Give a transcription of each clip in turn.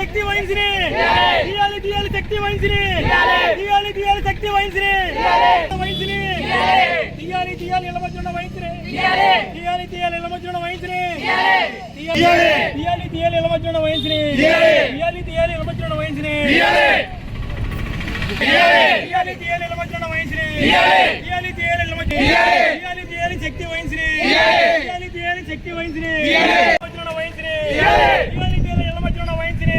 శక్తి వైన్స్ని తీయాలి తీయాలి శక్తి వైన్స్ని తీయాలి తీయాలి శక్తి వైన్స్ని వైన్స్ని తీయాలి తీయాలి ఇళ్ళమచ్చున్న వైన్స్ని తీయాలి తీయాలి ఇళ్ళమచ్చున్న వైన్స్ని తీయాలి తీయాలి ఇళ్ళమచ్చున్న వైన్స్ని తీయాలి తీయాలి ఇళ్ళమచ్చున్న వైన్స్ని తీయాలి తీయాలి ఇళ్ళమచ్చున్న వైన్స్ని తీయాలి తీయాలి ఇళ్ళమచ్చున్న తీయాలి తీయాలి శక్తి వైన్స్ని తీయాలి తీయాలి శక్తి వైన్స్ని ఇళ్ళమచ్చున్న వైన్స్ని తీయాలి తీయాలి ఇళ్ళమచ్చున్న వైన్స్ని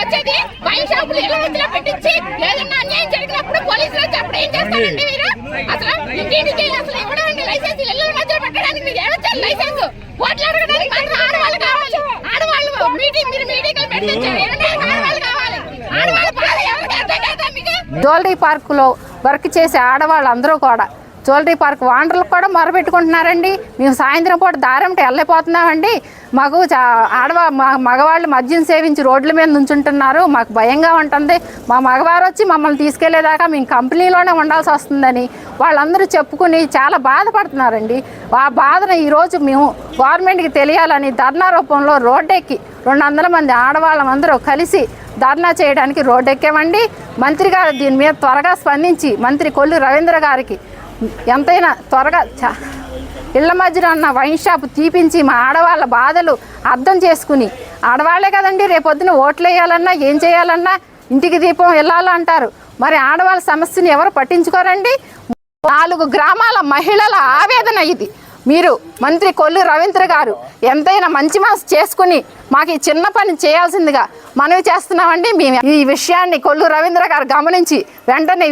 వచ్చేది వైన్ షాపులు ఇళ్ళ మధ్యలో పెట్టించి ఏదన్నా అన్యాయం జరిగినప్పుడు పోలీసులు వచ్చి అప్పుడు ఏం చేస్తారండి మీరు అసలు అసలు లైసెన్స్ ఇళ్ళ మధ్యలో పెట్టడానికి ఏమొచ్చారు లైసెన్స్ ఓట్లు అడగడానికి మాత్రం ఆడవాళ్ళు కావాలి ఆడవాళ్ళు మీటింగ్ మీరు పెట్టించారు ఆడవాళ్ళు కావాలి బాధ ఎవరికి అర్థం కాదా మీకు పార్కులో వర్క్ చేసే ఆడవాళ్ళందరూ కూడా జ్యువెలరీ పార్క్ వాండర్లు కూడా మొరపెట్టుకుంటున్నారండి. మేము సాయంత్రం పూట దారంటే వెళ్ళిపోతున్నామండి మాకు చా ఆడవా మగవాళ్ళు మద్యం సేవించి రోడ్ల మీద నుంచుంటున్నారు. మాకు భయంగా ఉంటుంది. మా మగవారు వచ్చి మమ్మల్ని తీసుకెళ్ళేదాకా మేము కంపెనీలోనే ఉండాల్సి వస్తుందని వాళ్ళందరూ చెప్పుకుని చాలా బాధపడుతున్నారండి. ఆ బాధను ఈరోజు మేము గవర్నమెంట్కి తెలియాలని ధర్నా రూపంలో రోడ్డెక్కి రెండు వందల మంది ఆడవాళ్ళందరూ కలిసి ధర్నా చేయడానికి రోడ్డెక్కామండి. మంత్రి గారు దీని మీద త్వరగా స్పందించి మంత్రి కొల్లు రవీంద్ర గారికి ఎంతైనా త్వరగా చ- ఇళ్ళ మధ్యన ఉన్న వైన్ షాప్ తీపించి మా ఆడవాళ్ళ బాధలు అర్థం చేసుకుని ఆడవాళ్ళే కదండి రేపొద్దున ఓట్లు వేయాలన్నా ఏం చేయాలన్నా ఇంటికి దీపం వెళ్ళాలంటారు మరి ఆడవాళ్ళ సమస్యని ఎవరు పట్టించుకోరండి? నాలుగు గ్రామాల మహిళల ఆవేదన ఇది. మీరు మంత్రి కొల్లు రవీంద్ర గారు ఎంతైనా మంచి మనసు చేసుకుని మాకు ఈ చిన్న పని చేయాల్సిందిగా మనవి చేస్తున్నామండి. మేము ఈ విషయాన్ని కొల్లు రవీంద్ర గారు గమనించి వెంటనే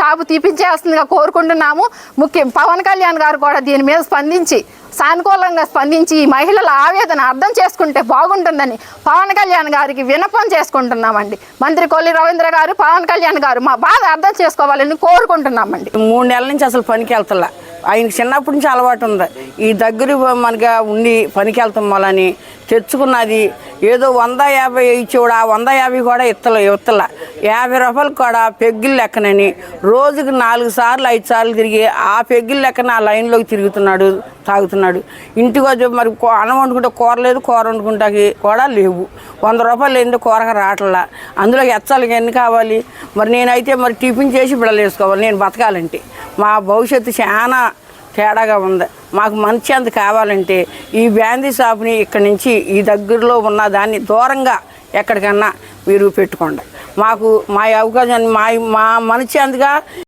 చాపు తీపించేస్తుందిగా కోరుకుంటున్నాము. ముఖ్యం పవన్ కళ్యాణ్ గారు కూడా దీని మీద స్పందించి సానుకూలంగా స్పందించి ఈ మహిళల ఆవేదన అర్థం చేసుకుంటే బాగుంటుందని పవన్ కళ్యాణ్ గారికి వినపం చేసుకుంటున్నామండి. మంత్రి కొల్లి రవీంద్ర గారు పవన్ కళ్యాణ్ గారు మా బాధ అర్థం చేసుకోవాలని కోరుకుంటున్నామండి. మూడు నెలల నుంచి అసలు పనికి వెళ్తలా. ఆయనకి చిన్నప్పటి నుంచి అలవాటు ఉంది. ఈ దగ్గర మనగా ఉండి పనికి వెళ్తాం వాళ్ళని తెచ్చుకున్నది ఏదో వంద యాభై ఇచ్చేవాడు ఆ వంద యాభై కూడా ఇత్తల ఇత్తల. యాభై రూపాయలు కూడా పెగ్గిల్ లెక్కనని రోజుకి నాలుగు సార్లు ఐదు సార్లు తిరిగి ఆ పెగ్గిల్ లెక్కన ఆ లైన్లోకి తిరుగుతున్నాడు తాగుతున్నాడు. ఇంటికి వచ్చి మరి అన్నం వండుకుంటే కూర లేదు కూర వండుకుంటాకి కూడా లేవు. వంద రూపాయలు ఏంటో కూరగా రావట్లా అందులో ఎత్తాలి ఎన్ని కావాలి? మరి నేనైతే మరి టిఫిన్ చేసి బిడలు వేసుకోవాలి నేను బతకాలంటే. మా భవిష్యత్తు చాలా తేడాగా ఉంది. మాకు మంచి అంత కావాలంటే ఈ బ్యాందీ షాప్ని ఇక్కడ నుంచి ఈ దగ్గరలో ఉన్న దాన్ని దూరంగా ఎక్కడికన్నా మీరు పెట్టుకోండి. మాకు మా అవకాశాన్ని మా మా మంచి అంతగా